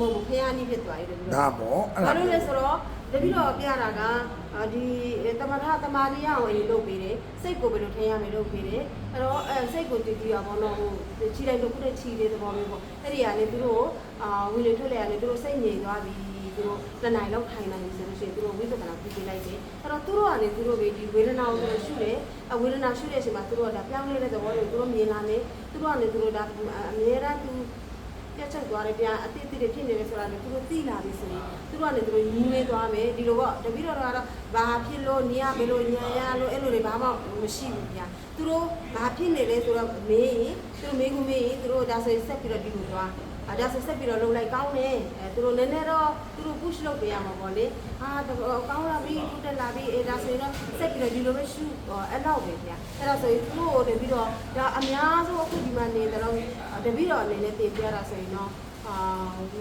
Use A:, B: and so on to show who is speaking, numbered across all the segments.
A: မဟုတ်ဘူးဖះနီးဖြစ်သွားတယ်တပည့်
B: ဒါ
A: တော်
B: ပေါ့အဲ့
A: ဘာ
B: ဒါ
A: လို့လဲဆိုတော့တပည့်တော်ပြတာကအာဒီတမထတမာရီရဝင်လုပ်ပေးတယ်စိတ်ကိုဘယ်လိုထင်ရမယ်လုပ်ပေးတယ်အဲ့တော့အဲစိတ်ကိုတည်တည်ရပါတော့ဟိုခြိလိုက်လို့ခုတည်းခြိလေးသဘောမျိုးပေါ့အဲ့ဒီကနေသူတို့အာဝင်လေထွက်လေကနေသူတို့စိတ်ငြိမ်သွားပြီသူတို့တနိုင်လောက်ထိုင်နိုင်ပြီဆိုလို့ရှိရင်သူတို့ဝိပဿနာပြုပေးလိုက်တယ်အဲ့တော့သူတို့ကနေသူတို့ပဲဒီဝေဒနာကိုသူတို့ရှုတယ်အဝေဒနာရှုတဲ့အချိန်မှာသူတို့ကဒါပြောင်းလဲတဲ့သဘောတွေကိုသူတို့မြင်လာတယ်သူတို့ကနေသူတို့ဒါအများအားသူ ပြတ်ချက်သွားတယ်ဗျာအတိအတိတွေဖြစ်နေတယ်ဆိုတာလေသူတို့သိလာပြီဆိုရင်သူတို့ကလည်းသူတို့ညီးမေးသွားမယ်ဒီလိုပေါ့တပည့်တော်ကတော့ဘာဖြစ်လို့နေရဘယ်လိုညံရလို့အဲ့လိုတွေဘာမှမရှိဘူးဗျာ သူတို့ဘာဖြစ်နေလဲဆိုတော့မေးရင်သူတို့မေးကူမေးရင်သူတို့ဒါဆိုရင်ဆက်ပြီးတော့ဒီလိုသွားအဲဒါဆိုဆက်ပြီးတော့လုံလိုက်ကောင်းတယ်အဲသူတို့နည်းနည်းတော့သူတို့ push လုပ်ပေးရမှာပေါ့လေအာတော့ကောင်းလာပြီထူတက်လာပြီအဲဒါဆိုရင်တော့ဆက်ပြီးတော့ဒီလိုပဲရှုအဲ့လောက်ပဲဗျာအဲ့ဒါဆိုရင်သူတို့တပည့်တော်ဒါအများဆုံးအခုဒီမှာနေတယ်တော့တပည့်တော်အနေနဲ့တင်ပြတာဆိုရင်တော့အာ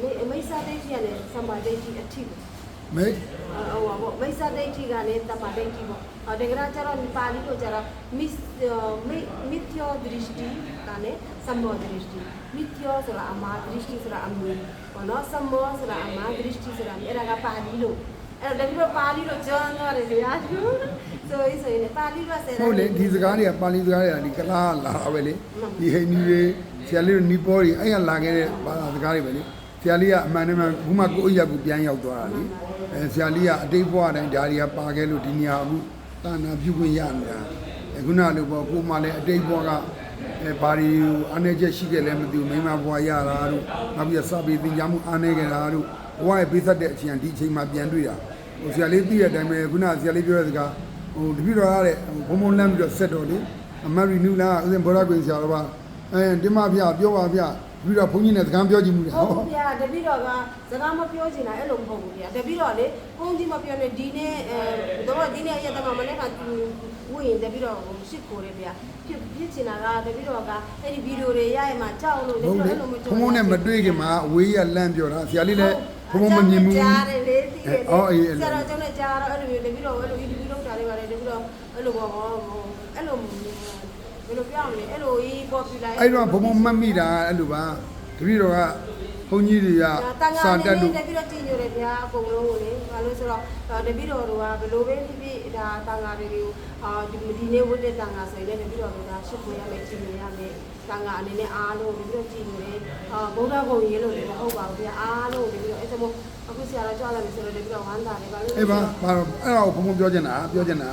A: မိမိစ္ဆာဒိဋ္ဌိကလည်းသမာဓိဋ္ဌိအထိပေါ့
B: မေ
A: ဟိုပါပေါ့မိစ္ဆာဒိဋ္ဌိကလည်းသမာဓိဋ္ဌိပေါ့အဲတကယ်ကျတော့ပါဠိလိုကျတော့မိမိမိသယောဒရစ္စတိကလည်းသမောဒရစ္စတိမိသယောဆိုတာအမာဒရစ္စတိဆိုတာအမွေပေါ့နော်သမောဆိုတာအမာဒရစ္စတိဆိုတာအဲ့ဒါကပါဠိလိုအဲ့တော့တကယ်ပါဠိလိုကျောင်းသွားတယ်ဗျာဆိုရင်ဆိုရင်ပါဠိလိုဆယ်
B: ဟုတ်လေဒီစကားတွေကပါဠိစကားတွေကဒီကလားလာတာပဲလေဒီဟိန္ဒူတွေဆရာလေးတို့နီပေါတွေအဲ့ရလာခဲ့တဲ့ဘာသာစကားတွေပဲလေ ဆရာလေးကအမှန်တမ်းဘူးမှကိုယ့်အရက်ကိုပြန်ရောက်သွားတာလေအဲဆရာလေးကအတိတ်ဘဝတိုင်းဓာရီကပါခဲ့လို့ဒီနေရာအခုတာနာပြုခွင့်ရနေတာအခုနလိုပေါ့ကိုမှလည်းအတိတ်ဘဝကအဲဘာဒီအနေချက်ရှိခဲ့လဲမသိဘူးမိမဘဝရတာတို့နောက်ပြီးစာပေသင်ကြားမှုအားနေကြတာတို့ဘဝရဲ့ပေးသက်တဲ့အချိန်ဒီအချိန်မှာပြန်တွေ့တာဟိုဆရာလေးသိတဲ့အတိုင်းပဲခုနဆရာလေးပြောတဲ့စကားဟိုတပိတော်ရတဲ့ဘုံဘုံလမ်းပြီးတော့ဆက်တော်လေအမရီနူလာဦးဇင်ဘောရကွင်ဆရာတော်ပါအဲဒီမဖျားပြောပါဗျာ တပိတော်ဘုန်းကြီးနဲ့စကားပြောကြည့်မှုလေ
A: ဟုတ်ဘူးဗျာတပည့်တော်ကစကားမပြောချင်တာအဲ့လိုမဟုတ်ဘူးဗျာတပည့်တော်လေဘုန်းကြီးမပြောနဲ့ဒီနေ့အဲတော့ဒီနေ့ရက်တမမနေ့ကဝိရင်တပည့်တော်ကိုရှစ်ခိုးတယ်ဗျာဖြစ်ဖြစ်ချင်တာကတပည့်တော်ကအဲ့ဒီဗီဒီယိုတွေရရင်မှကြောက်လို့တပ
B: ဟုတ်
A: ည့်
B: လေ
A: တော်အဲ့လိုမ
B: ဘုံဘုံနဲ့မတွေ့ခင်မှာအဝေးရလမ်းပြောတာဆရာလေးလည်းဘုံဘုံမမြင်ဘူး
A: ကြားတယ်လေသိတယ်
B: အော်အေး
A: ဆရာတော်ကျောင်းနဲ့ကြားတော့အဲ့လိုမျိုးတပည့်တော်အဲ့လို interview လုပ်တာလေးပါတယ်တပည့်တော်အဲ့လိုပေါ့အဲ့လို ဘယ်လိုပြောရမလဲအဲ့လိုကြီး popular
B: အဲ့တော့ဘုံဘုံမှတ်မိတာအဲ့လိုပါတပိတော်ကဘုန်းကြီးတွေက
A: တန်ခါ
B: စာ
A: နေ
B: တက်
A: နေ
B: လို့
A: တပည့်တော်ကြည်ညိုတယ်ဗျာအကုန်လုံးကိုလေဘာလို့ဆိုတော့တပည့်တော်တို့ကဘယ်လိုပဲဖြစ်ဖြစ်ဒါတန်ခါတွေကိုအာဒီဒီနေ့ဝတ်တဲ့တန်ခါဆိုရင်လည်းတပည့်တော်တို့ကရှစ်ခွေရမယ်ကြည်ညိုရမယ်တန်ခါအနေနဲ့အားလုံးတပည့်တော်ကြည်ညိုတယ်အာဘုရားဘုံရေးလို့လည်းမဟုတ်ပါဘူးဗျာအားလုံးတပည့်တော်အဲ့ဒါမို့အခုဆရာတော်ကြွလာပြီဆိုတော့တပည့်တော်ဝမ်းသာတယ်ဘာလို့လဲ
B: အေးပါဘာတော့အဲ့ဒါကိုဘုံဘုံပြောချင်တာပြောချင်တာ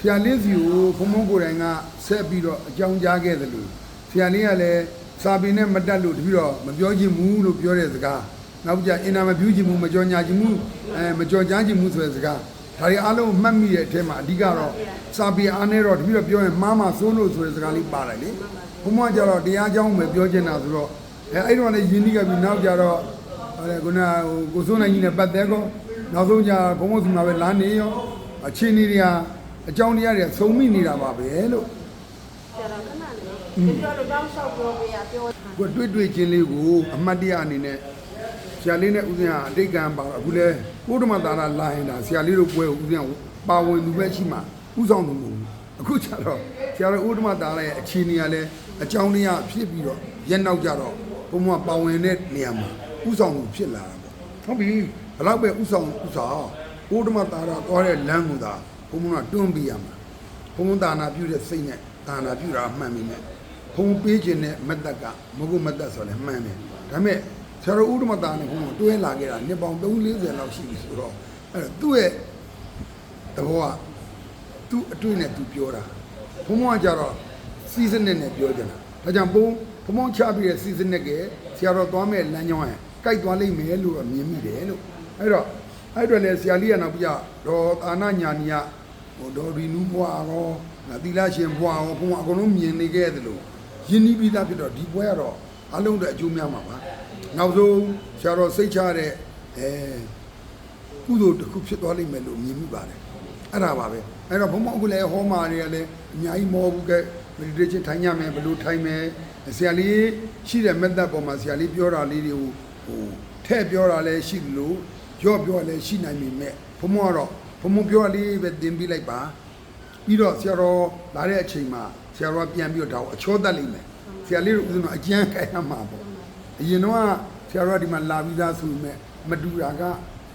B: ဆရာလေးစီကိုဘုံဘုံကိုယ်တိုင်ကဆက်ပြီးတော့အကြောင်းကြားခဲ့တယ်လို့ဆရာလေးကလည်းစာပေနဲ့မတက်လို့တပြီးတော့မပြောချင်ဘူးလို့ပြောတဲ့စကားနောက်ကြအင်တာမပြူးချင်ဘူးမကြောညာချင်ဘူးအဲမကြောကြားချင်ဘူးဆိုတဲ့စကားဒါတွေအားလုံးမှတ်မိတဲ့အထက်မှာအဓိကတော့စာပေအားနဲ့တော့တပြီးတော့ပြောရင်မှားမှားစိုးလို့ဆိုတဲ့စကားလေးပါတယ်လေဘုံမကျတော့တရားကြောင်းပဲပြောချင်တာဆိုတော့အဲအဲ့တော့လည်းယဉ်နီးကပြီးနောက်ကြတော့ဟိုလေခုနဟိုကိုစိုးနိုင်ကြီးနဲ့ပတ်သက်ကောနောက်ဆုံးကြဘုံဘုံစီမှာပဲလာနေရောအချင်းကြီးတွေက အကြောင်းတရားတွေသုံးမိနေတာပါပဲလို့
A: ဆရာတော်ခဏလေးတပည့်တော်တို့တောင်းလျှောက်ပြောပေးရပြော
B: ကိုတွေ့တွေ့ချင်းလေးကိုအမှတ်တရအနေနဲ့ဆရာလေးနဲ့ဦးဇင်းကအတိတ်ကံပါတော့အခုလဲကိုဓမ္မတာရလာရင်ဒါဆရာလေးတို့ပွဲကိုဦးဇင်းကပါဝင်သူပဲရှိမှဥဆောင်သူမဟုတ်ဘူးအခုကျတော့ဆရာတော်ဦးဓမ္မတာရရဲ့အခြေအနေကလည်းအကြောင်းတရားဖြစ်ပြီးတော့ရက်နောက်ကြတော့ဘုံဘုံကပါဝင်တဲ့နေရာမှာဥဆောင်သူဖြစ်လာတာပေါ့ဟုတ်ပြီဘယ်တော့ပဲဥဆောင်ဥဆောင်ဦးဓမ္မတာရသွားတဲ့လမ်းကိုသာ ဘုံဘုံကတွန်းပြရမှာဘုံဘုံဒါနာပြုတဲ့စိတ်နဲ့ဒါနာပြုတာမှန်ပြီမဲ့ဘုံပေးခြင်းနဲ့မတ်တက်ကမဟုတ်မတ်တက်ဆိုလည်းမှန်တယ်ဒါပေမဲ့ဆရာတော်ဥဒ္ဓမတာနဲ့ဘုံကတွဲလာခဲ့တာနှစ်ပေါင်း340လောက်ရှိပြီဆိုတော့အဲ့တော့သူ့ရဲ့သဘောကသူ့အတွေ့နဲ့သူပြောတာဘုံဘုံကကြတော့စီစနစ်နဲ့ပြောကြတာဒါကြောင့်ဘုံဘုံဘုံချပြီးတဲ့စီစနစ်ကဆရာတော်သွားမဲ့လမ်းကြောင်းဟဲ့ကြိုက်သွားလိမ့်မယ်လို့တော့မြင်မိတယ်လို့အဲ့တော့အဲ့တော့လေဆရာလေးကနောက်ပြတော့အာနာညာနီယ ဟိုဒေါ်ရီနူးဘွားရောငါသီလရှင်ဘွားရောဘုံအကုန်လုံးမြင်နေခဲ့တယ်လို့ယဉ်နီးပြီးသားဖြစ်တော့ဒီပွဲကတော့အလုံးတဲ့အကျိုးများမှာပါနောက်ဆုံးဆရာတော်စိတ်ချတဲ့အဲကုသိုလ်တစ်ခုဖြစ်သွားလိမ့်မယ်လို့မြင်မိပါတယ်အဲ့ဒါပါပဲအဲ့တော့ဘုံဘုံအခုလည်းဟောမာတွေကလည်းအများကြီးမောဘူးကဲ meditation ထိုင်ရမယ်ဘယ်လိုထိုင်မယ်ဆရာလေးရှိတဲ့ method ပေါ်မှာဆရာလေးပြောတာလေးတွေကိုဟိုထဲ့ပြောတာလည်းရှိတယ်လို့ရော့ပြောတာလည်းရှိနိုင်ပြီမဲ့ဘုံဘုံကတော့ ဘုံဘုံပြောတာလေးပဲသင်ပြီးလိုက်ပါပြီးတော့ဆရာတော်လာတဲ့အချိန်မှာဆရာတော်ကပြန်ပြီးတော့ဒါကိုအချောတတ်လိမ့်မယ်ဆရာလေးတို့ဥစဉ်တော့အကျန်းခိုင်းရမှာပေါ့အရင်တော့ဆဆရာတော်ကဒီမှာလာပြီးသားဆိုပေမဲ့မတူတာက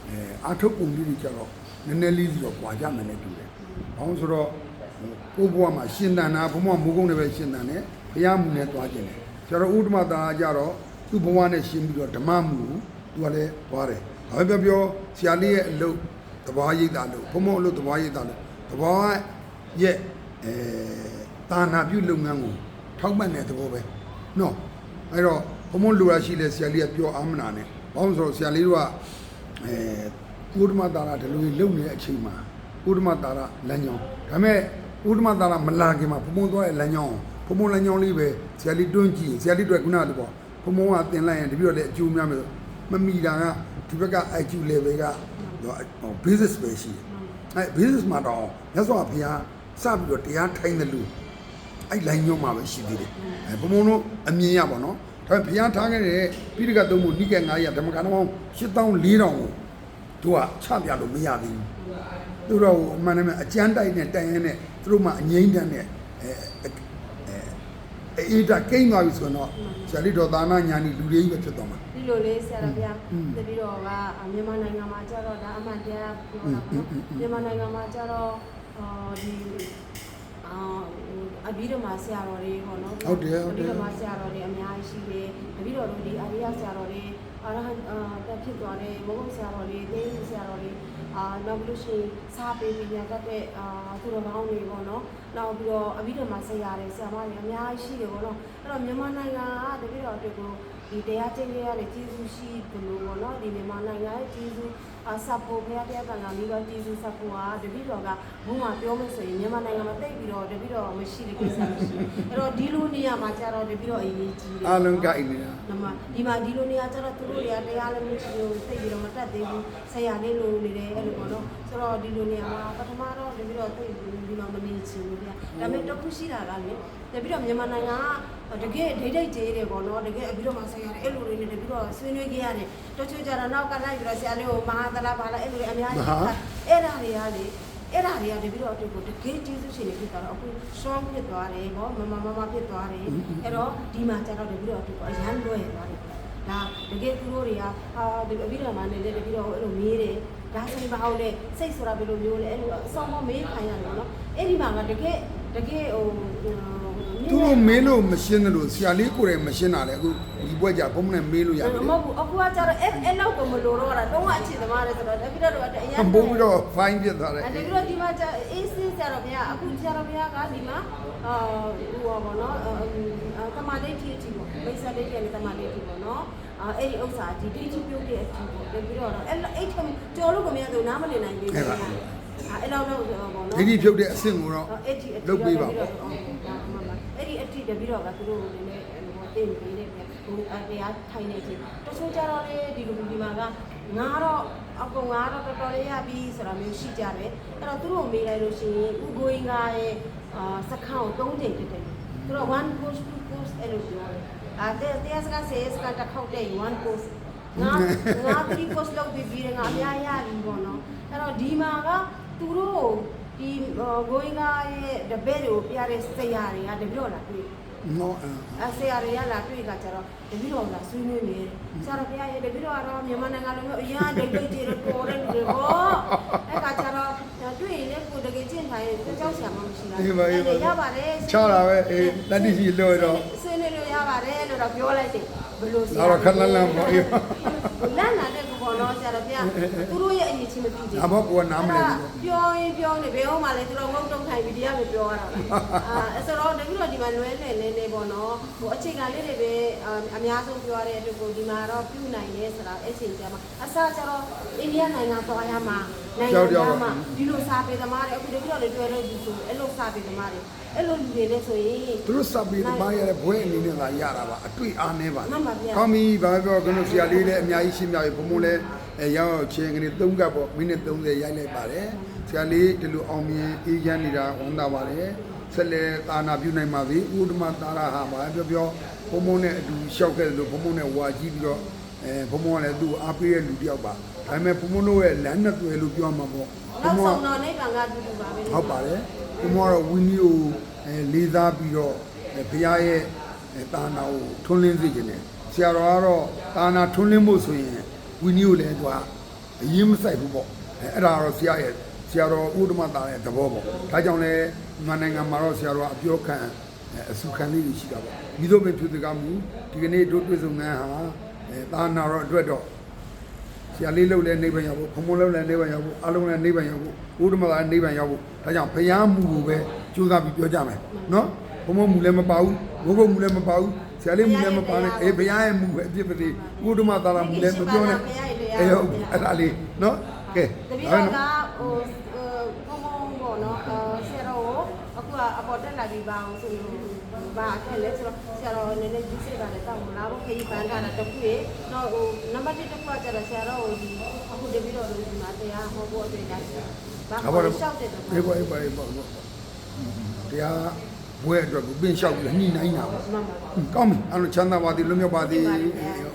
B: အဲအာထုတ်ပုံလေးတွေကြတော့နည်းနည်းလေးစီတော့ကြွာကြမယ်နဲ့တူတယ်။ဘာလို့ဆိုတော့ကိုယ့်ဘဝမှာရှင်တန်တာဘုံဘမိုးကုန်းတွေပဲရှင်တန်တယ်ဘုရားမူနဲ့သွားခြင်းတယ်။ဆရာတော်ဥဒ္ဓမသာကြတော့သူ့ဘဝနဲ့ရှင်ပြီးတော့ဓမ္မမူသူကလည်းသွားတယ်။ဘာပဲပြောပြောဆရာလေးရဲ့အလုပ် သဘာဝရိပ်တာလို့ဘုံဘုံအလုပ်သဘာဝရိပ်တာလို့သဘာဝရဲ့အဲတာနာပြုလုပ်ငန်းကိုထောက်ပံ့တဲ့သဘောပဲ။နော်အဲ့တော့ဘုံဘုံလူရရှိလဲဆရာလေးကပြောအားမနာနဲ့ဘာလို့လဲဆိုတော့ဆရာလေးတို့ကအဲဥဒ္ဓမတာရဒီလိုကြီးလုံနေတဲ့အချိန်မှာဥဒ္ဓမတာရလမ်းကြောင်းဒါပေမဲ့ဥဒ္ဓမတာရမလာခင်မှာဘုံဘုံသွားတဲ့လမ်းကြောင်းဘုံဘုံလမ်းကြောင်းလေးပဲဆရာလေးတွန်းကြည့်ဆရာလေးတို့ခုနကတည်းကဘုံဘုံကတင်လိုက်ရင်တပြည့်တော့လည်းအကျိုးများမယ်မမီတာကဒီဘက်က IQ level က ဟို basis ပဲရှိတယ်အဲ basis မှာတော့မြတ်စွာဘုရားစပြီးတော့တရားထိုင်တယ်လို့အဲ့လိုင်းညောမှာပဲရှိသေးတယ်အဲဘုံဘုံတို့အမြင်ရပါတော့ဒါပေမဲ့ဘုရားထားခဲ့တဲ့ပိဋကတ်သုံးဖို့နိကေ900ဓမ္မကဏ္ဍပေါင်း8400ကိုသူကချပြလို့မရသေးဘူးသူတို့ကအမှန်တမ်းအကျမ်းတိုက်နဲ့တိုင်ရင်နဲ့သူတို့မှအငိမ့်တန်းနဲ့အဲ အေးတာကိမ့်သွားပြီဆိုတော့ဆရာလေးတော်သာနာညာဏီလူတွေကြီးပဲဖြစ်သွားမှာ
A: ဒီလိုလေးဆရာတော်
B: ဗျာ
A: တပည့်တော်ကမြန်မာနိုင်ငံမှာကျတော့ဒါအမှန်တရားပြောတာပေါ့မြန်မာနိုင်ငံမှာကျတော့အာဒီအာအဘိဓမ္မာဆရာတော်တွေပေါ့နော်
B: ဟုတ်တယ်ဟုတ်တယ်
A: အဘိဓမ္မာဆရာတော်တွေအများကြီးရှိတယ်တပည့်တော်တို့ဒီအာရိယဆရာတော်တွေအာရဟံတက်ဖြစ်သွားတယ်မောဟဆရာတော်တွေသေဆရာတော်တွေအာနောက်ပြီးလို့ရှိရင်စာပေပညာတတ်တဲ့အာသူတော်ကောင်းတွေပေါ့နော် နောက်ပြီးတော့အဘိဓမ္မာဆရာတွေဆရာမတွေအများကြီးရှိတယ်ပေါ့နော်အဲ့တော့မြန်မာနိုင်ငံကတပည့်တော်တို့ကိုဒီတရားကျင့်ရတဲ့ကျေးဇူးရှိတယ်လို့ပေါ့နော်ဒီမြန်မာနိုင်ငံရဲ့ကျေးဇူးအ ဆပ်ဖို့ဘုရားတရားကံကမိဘကျေးဇူးဆပ်ဖို့ဟာတပည့်တော်ကဘုံမှာပြောမယ်ဆိုရင်မြန်မာနိုင်ငံမှာတိတ်ပြီးတော့တပည့်တော်မရှိတဲ့ကိစ္စမရှိဘူးအဲ့တော့ဒီလိုနေရာမှာကျတော့တပည့်တော်အရေးကြီးတယ်
B: အားလုံးကြိုက်နေတာ
A: နမဒီမှာဒီလိုနေရာကျတော့သူတို့တွေကတရားလည်းမရှိဘူးသိပြီးတော့မတတ်သေးဘူးဆရာလေးလိုနေတယ်အဲ့လိုပေါ့နော်ဆိုတော့ဒီလိုနေရာမှာပထမတော့တပည့်တော်သိဒီမှာမနေချင်ဘူးဗျာဒါပေမဲ့တစ်ခုရှိတာကလေတပည့်တော်မြန်မာနိုင်ငံကတကယ်ဒိတ်ဒိတ်ကျေးတယ်ပေါ့နော်တကယ်အပြီးတော့မှဆရာလေးအဲ့လိုလေးနဲ့တပည့်တော်ဆွေးနွေးခဲ့ရတယ်တချို့ကျတော့နောက်ကလိုက်ပြီးတော့ဆရာလေးကိုမဟာသလားဘာလားအဲ့လိုလေးအများကြီးအဲ့ဒါတွေကလေအဲ့ဒါတွေကတပည့်တော်အတွက်ကိုတကယ်ကျေးဇူးရှင်နေဖြစ်သွားတော့အခု strong ဖြစ်သွားတယ်ဗောမမမမဖြစ်သွားတယ်အဲ့တော့ဒီမှာကျတော့တပည့်တော်အတွက်ကိုအရန်လွယ်သွားတယ်ဒါတကယ်သူတို့တွေကအာဒီအပြီးတော့မှနေလေတပည့်တော်အဲ့လိုမေးတယ်ဒါဆိုရင်ဘာလို့လဲစိတ်ဆိုတာဘယ်လိုမျိုးလဲအဲ့လိုအဆောင်မမေးခိုင်းရတယ်နော်အဲ့ဒီမှာကတကယ်တကယ်ဟို
B: သူတို့မေးလို့မရှင်းတယ်လို့ဆရာလေးကိုယ်တိုင်မရှင်းတာလေအခုဒီဘွက်ကြဘုံနဲ့မေးလို့ရတယ်
A: မဟုတ်ဘူးအခုကကျတော့အဲ့အဲ့လောက်ကိုမလိုတော့တာတော့အချစ်သမားလဲဆိုတော့တပည့်တော်ကအရန်
B: ဘုံပြီးတော့ fine ဖြစ်သွားတယ်
A: အဲ့ဒီတော့ဒီမှာကျအေးစင်းဆရာတော်ဘုရားအခုဆရာတော်ဘုရားကဒီမှာအာဟိုပါဘောနော်တမဒိဋ္ဌိအထိပေါ့မိစ္ဆာဒိဋ္ဌိနဲ့တမဒိဋ္ဌိပေါ့နော်အာအဲ့ဒီဥစ္စာဒီဒိဋ္ဌိပြုတ်တဲ့အထိပေါ့ပြီးတော့အဲ့အဲ့ထကျော်လို့ကမရသူနားမလည်နိုင်ဘူးအဲ့အဲ့လောက်တော့ပေါ့နော်
B: ဒိဋ္ဌိဖြုတ်တဲ့အဆင့်ကိုတော့
A: အဲ့ဒီအထိ
B: လုပ်ပေးပါ
A: အဲ့ ဒီအထိတပြီးတော့ကသူတို့နည်းနည်းဟိုတင်ပေးတယ်ဟိုတရားထိုင်နေချင်းတချို့ကြတော့လေဒီလိုဒီမှာကငါတော့အကောင်ငါတော့တော်တော်လေးရပြီဆိုတာမျိုးရှိကြတယ်အဲ့တော့သူတို့မေးလိုက်လို့ရှိရင်ဥကိုင်းကရဲ့အာစခန်းကို၃ချိန်တက်တယ်သူတို့1 course 2 course အဲ့လိုပြောတယ်အာတဲ့တရားစကားဆေးစကားတစ်ခေါက်တဲ့1 course ငါငါ3 course လုပ်ပြီးပြီးတယ်ငါအများရပြီပေါ့နော်အဲ့တော့ဒီမှာကသူတို့ ဒီဂိုင်းကရဲ့တပည့်တွေကိုပြတဲ့ဆရာတွေကတပြည့်တော့လာတွေ့
B: နော်
A: အဆရာတွေကလာတွေ့ကကြတော့တပည့်တော်လာဆွေးနွေးနေတယ်ဆရာတော်ဘုရားရဲ့တပည့်တော်ကတော့မြန်မာနိုင်ငံလိုမျိုးအရာဒိတ်ဒိတ်ကြီးတော့တော်တဲ့လူတွေပေါ့အဲ့ကကြတော့တွေ့ရင်လည်းကိုတကယ်ကျင့်ထိုင်ရင်ကြောက်ဆရာမှမရှိတာ
B: အေးပါအေးပါ
A: ရပါတယ်
B: ချတာပဲအေးလက်တိရှိလို့တော့
A: ဆွေးနွေးလို့ရပါတယ်လို့တော့ပြောလိုက်တယ်ဘယ်လိုဆရာ
B: နောက်တော့ခက်လန်းလန်းပေါ့အေး
A: လန့်လာတဲ့ ဘောတော့ဆရာတော်ဘုရားသူတို့ရဲ့အရေးချင်းမသိသေးဘူး
B: ဒါဘောကိုကနားမလည်ဘူး
A: ပြောရင်ပြောနေဘယ်ဟုတ်မှလဲသူတို့ငုံတုံထိုင်ပြီးတရားပဲပြောရတာအာအဲ့ဆိုတော့တပည့်တော်ဒီမှာလွဲလွယ်နေနေပေါ့နော်ဟိုအခြေခံလေးတွေပဲအများဆုံးပြောရတဲ့အတွက်ကိုဒီမှာတော့ပြုနိုင်ရဲဆိုတာအဲ့ချိန်ကျမှအစကျတော့အိန္ဒိယနိုင်ငံသွားရမှာ နိုင်ငံသားမှာဒီလိုစာပေသမားတွေအခုတပည့်တော်တွေတွေ့လို့ဒီဆိုအဲ့လိုစာပေသမားတွေအဲ့လိုလူတွေလည်းဆိုရင်
B: သူတို့စပ်ပြီးဘာရတဲ့ဘွဲအနေနဲ့သာရတာပါအတွေ့အားနေပါ
A: မှန်ပါဗျာ
B: ကောင်းပြီဘာပြောကျွန်တော်ဆရာလေးလည်းအများကြီးရှင်းပြပြီဘုံဘုံလည်းအဲရောက်ရောက်ချင်းကနေ၃ကပ်ပေါ့မိနစ်30ရိုက်လိုက်ပါတယ်ဆရာလေးဒီလိုအောင်မြင်အေးချမ်းနေတာဝန်တာပါတယ်ဆက်လက်သာနာပြုနိုင်ပါပြီဥဒ္ဓမသာရဟာဘာပြောပြောဘုံဘုံနဲ့အတူလျှောက်ခဲ့တယ်လို့ဘုံဘုံနဲ့ဝါကြည့်ပြီးတော့အဲဘုံဘုံကလည်းသူ့ကိုအားပေးတဲ့လူတစ်ယောက်ပါ ဒါပေမဲ့ဘုံဘုံတို့ရဲ့လမ်းနဲ့တွေ့လို့ပြောမှာပေါ့ဘုံ
A: နောက်
B: ဘုံ
A: ဆုံး
B: က
A: တော့နိဗ္ဗာန်ကတူတူပါပဲ
B: ဟုတ်ပါတယ်ဘုံဘုံကတော့ဝင်းကြီးကိုအဲလေးစားပြီးတော့အဲဘုရားရဲ့အဲတာနာကိုထွန်းလင်းစေခြင်းနဲ့ဆဆရာတော်ကတော့သာနာထွန်းလင်းဖို့ဆိုရင်ဝီနီကိုလည်းသူကအရင်မဆိုင်ဘူးပေါ့အဲအဲ့ဒါတော့ဆရာရဲ့ဆရာတော်ဥဒ္ဓမသားရဲ့သဘောပေါ့ဒါကြောင့်လည်းမြန်မာနိုင်ငံမှာတော့ဆရာတော်ကအပြောခံအဲအစုခံလေးတွေရှိတာပေါ့မိတို့ပဲပြုတကားမှုဒီကနေ့တို့တွေ့ဆုံငန်းဟာအဲသာနာတော်အတွက်တော့ ဆရာလေးလှုပ်လဲနေပံရောက်ဖို့ခမုံလှုပ်လဲနေပံရောက်ဖို့အလုံးလဲနေပံရောက်ဖို့ဘုဒ္ဓမသာနေပံရောက်ဖို့ဒါကြောင့်ဘုရားမူကိုပဲကြိုးစားပြီးပြောကြမယ်နော်ဘုံဘုံမူလည်းမပါဘူးဘုဘုံမူလည်းမပါဘူးဆရာလေးမူလည်းမပါနဲ့အေးဘုရားရဲ့မူပဲအပြစ်ပတိဘုဒ္ဓမသာလာမူလည်းမပြောနဲ့အေးဟုတ်အဲ့ဒါလေးနော်ကဲ
A: တပည့်
B: ဒါ
A: တော်
B: နော်
A: ကဟိုဘုံဘုံပေါ့နော်အဲဆရာတော် ကိုအခုကအပေါ်တက်လာပြီးပါအောင်ဆိုလို့ဘာအခက်လဲဆိုတော့ဆရာတော်နည်းနည်းကြီးစိတ်ပါလေတောင်းလာဖို့ခရီးပန်းတာတခုရေတော့ဟိုနံပါတ်1တစ်ခုကကျတော့ဆရာတော်ကိုဒီအခုတပည့်တော်တို့ဒီမှာတရားဟောဖို့အတွက်ရရှိဘာ
B: ဘာ
A: လို့
B: လို့
A: လျှောက်တယ်တော့
B: အေးပါအေးပါအေးပါတရားဘွဲအတွက်ကိုပင်လျှောက်ပြီးညှိနှိုင်းတာပေါ့
A: မှန်ပါ
B: ကောင်းပြီအဲ့လိုချမ်းသာပါသည်လွတ်မြောက်ပါသည်
A: ဟုတ်ပါ